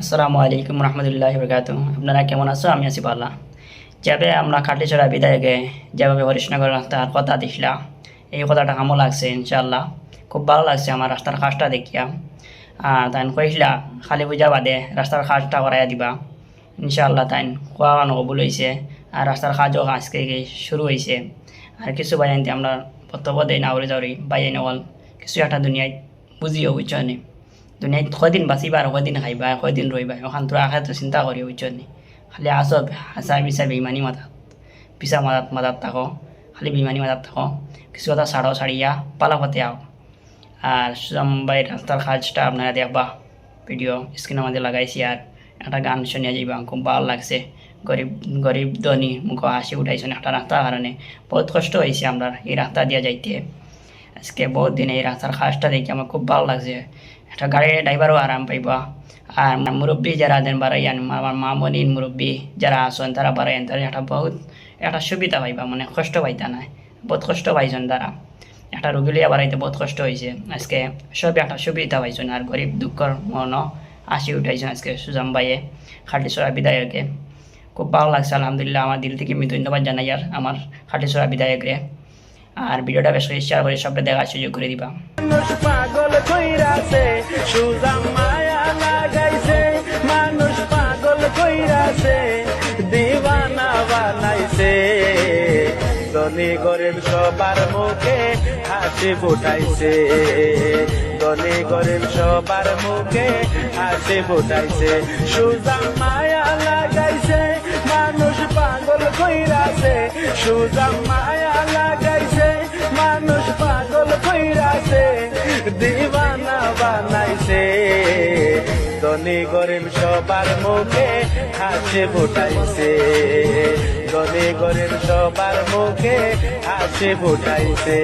আসসালামু আলাইকুম রহমতুল্লাহ বরকাত আপনারা কেমন আছো? আমি আছি পাল্লা যেভাবে আমরা কাটলিচড়া বিদায়কে যেভাবে হরিশনগর রাস্তার কথা দেখলাম এই কথাটা কামো লাগছে ইনশাল্লাহ খুব ভালো লাগছে আমার রাস্তার কাজটা দেখিয়া। আর তাই কইসলা খালি পূজা বাদে রাস্তার কাজটা করাইয়া দিবা। ইনশাল্লাহ তাই কোয়া কবুল হয়েছে আর রাস্তার কাজও আজকে শুরু হয়েছে আর কিছু বাইনতে আমরা বক্তব্য দেই না উড়ে যাওয়ারি বাইন হল কিছু একটা দুনিয়ায় বুঝিও বুঝছ নি দুনিয়ায় কদিন বাঁচিবা আর কদিন খাইবা আর কদিন রইবা ওখান তোরা আখে তো চিন্তা করি বুঝছ নি খালি আসো হাসা বিচা, বেইমানি মাথাত। পিছা মাথাত মাথাত থাকো, খালি বেইমানি মাথাত থাকো। কিছু কথা ছাড়ো ছাড়িয়া পালা পাতে আও আর সুজামবাই রাস্তার কাজটা আপনারা দেখবা। ভিডিও স্ক্রিনের মধ্যে লাগাইছি আর একটা গান শুনিয়ে যাইবা খুব ভালো লাগছে। গরিব গরিব ধনী মুখ হাসি উঠাইছেন একটা রাস্তার কারণে বহুত কষ্ট হয়েছে আমরা এই রাস্তা দিয়ে যাইতে। আজকে বহুত দিন এই রাস্তার কাজটা দেখে আমার খুব ভালো লাগছে। একটা গাড়ির ড্রাইভারও আরাম পাইবা। আর মুরব্বী যারা দেন বাড়াইয়ান আমার মামনিন মুরব্বী যারা আসেন তারা বাড়াইয়ান তারা একটা বহুত একটা সুবিধা পাইবা মানে কষ্ট পাইতা নাই। বহুত কষ্ট পাইছেন তারা একটা রুগীলিয়া বাড়াইতে বহুত কষ্ট হয়েছে আজকে সব একটা সুবিধা পাইছেন আর গরিব দুঃখর মন আসি উঠাইছেন আজকে সুজাম বাইয়ে খাটিসরা বিধায়কে। খুব ভালো লাগছে, আলহামদুলিল্লাহ। আমার দিল থেকে আমি ধন্যবাদ জানাই আর আমার খাটিসরা বিধায়করে আর ভিডিওটা বেশ শেয়ার করে সবটা দেখার সুযোগ করে দিবা। মানুষ পাগল কইরাছে, দিওয়ানা বানাইছে। ধনী গরিব সবার মুখে হাসি ফুটাইছে। ধনী গরিব সবার মুখে হাসি ফুটাইছে। সুজা মায়া লাগাইছে কইরাছে, সুজা মায়া লাগাইছে, মানুষ পাগল কইরাছে, দিবানা বানাইছে। ধনী গরিব সবার মুখে হাসি ফুটাইছে। ধনী গরিব সবার মুখে হাসি ফুটাইছে।